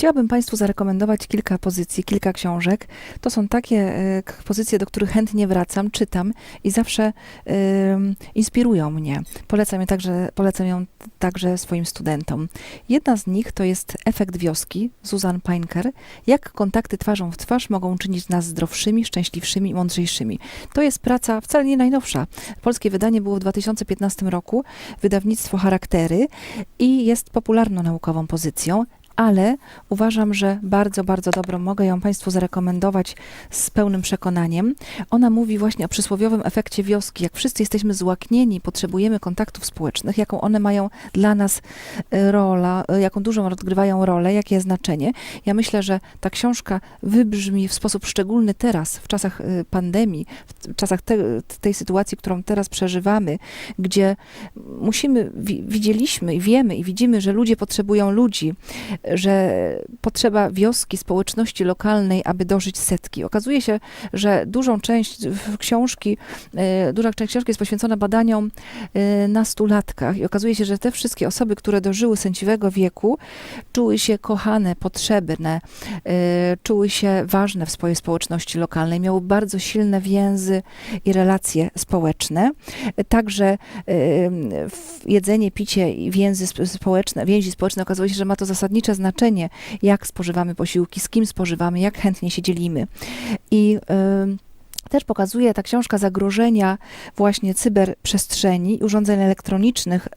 Chciałabym Państwu zarekomendować kilka pozycji, kilka książek. To są takie e, pozycje, do których chętnie wracam, czytam i zawsze em, inspirują mnie. Polecam, je także, polecam ją także swoim studentom. Jedna z nich to jest Efekt wioski, Susan Pinker. Jak kontakty twarzą w twarz mogą czynić nas zdrowszymi, szczęśliwszymi i mądrzejszymi. To jest praca wcale nie najnowsza. Polskie wydanie było w 2015 roku, wydawnictwo Charaktery i jest popularną naukową pozycją, ale uważam, że bardzo, bardzo dobrą. Mogę ją Państwu zarekomendować z pełnym przekonaniem. Ona mówi właśnie o przysłowiowym efekcie wioski. Jak wszyscy jesteśmy złaknieni, potrzebujemy kontaktów społecznych, jaką one mają dla nas e, rola, e, jaką dużą odgrywają rolę, jakie jest znaczenie. Ja myślę, że ta książka wybrzmi w sposób szczególny teraz, w czasach e, pandemii, w czasach te, tej sytuacji, którą teraz przeżywamy, gdzie musimy, wi- widzieliśmy i wiemy i widzimy, że ludzie potrzebują ludzi, że potrzeba wioski, społeczności lokalnej, aby dożyć setki. Okazuje się, że dużą część książki, e, duża część książki jest poświęcona badaniom e, na stulatkach i okazuje się, że te wszystkie osoby, które dożyły sędziwego wieku, czuły się kochane, potrzebne, e, czuły się ważne w swojej społeczności lokalnej, miały bardzo silne więzy i relacje społeczne. Także jedzenie, picie i więzy sp- społeczne, więzi społeczne okazuje się, że ma to zasadnicze znaczenie, jak spożywamy posiłki, z kim spożywamy, jak chętnie się dzielimy. I ym, też pokazuje ta książka zagrożenia właśnie cyberprzestrzeni i urządzeń elektronicznych y,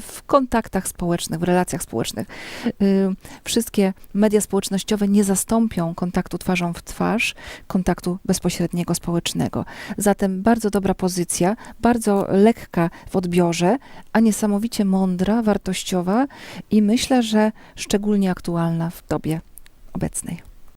w kontaktach społecznych, w relacjach społecznych. Y, Wszystkie media społecznościowe nie zastąpią kontaktu twarzą w twarz, kontaktu bezpośredniego społecznego. Zatem bardzo dobra pozycja, bardzo lekka w odbiorze, a niesamowicie mądra, wartościowa i myślę, że szczególnie aktualna w dobie obecnej.